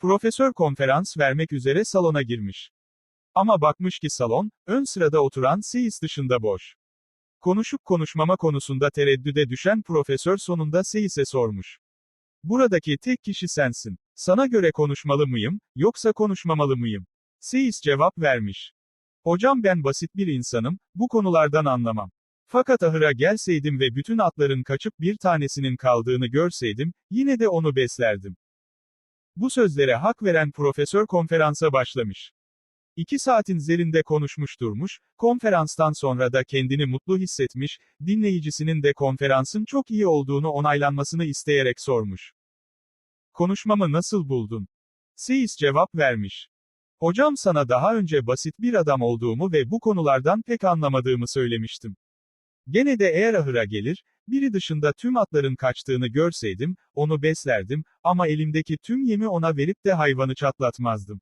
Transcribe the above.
Profesör konferans vermek üzere salona girmiş. Ama bakmış ki salon, ön sırada oturan Seyis dışında boş. Konuşup konuşmama konusunda tereddüde düşen profesör sonunda Seyis'e sormuş. Buradaki tek kişi sensin. Sana göre konuşmalı mıyım, yoksa konuşmamalı mıyım? Seyis cevap vermiş. Hocam ben basit bir insanım, bu konulardan anlamam. Fakat ahıra gelseydim ve bütün atların kaçıp bir tanesinin kaldığını görseydim, yine de onu beslerdim. Bu sözlere hak veren profesör konferansa başlamış. İki saatin zerinde konuşmuş durmuş, konferanstan sonra da kendini mutlu hissetmiş, dinleyicisinin de konferansın çok iyi olduğunu onaylanmasını isteyerek sormuş. Konuşmamı nasıl buldun? Seyis cevap vermiş. Hocam sana daha önce basit bir adam olduğumu ve bu konulardan pek anlamadığımı söylemiştim. Gene de eğer ahıra gelir, biri dışında tüm atların kaçtığını görseydim, onu beslerdim, ama elimdeki tüm yemi ona verip de hayvanı çatlatmazdım.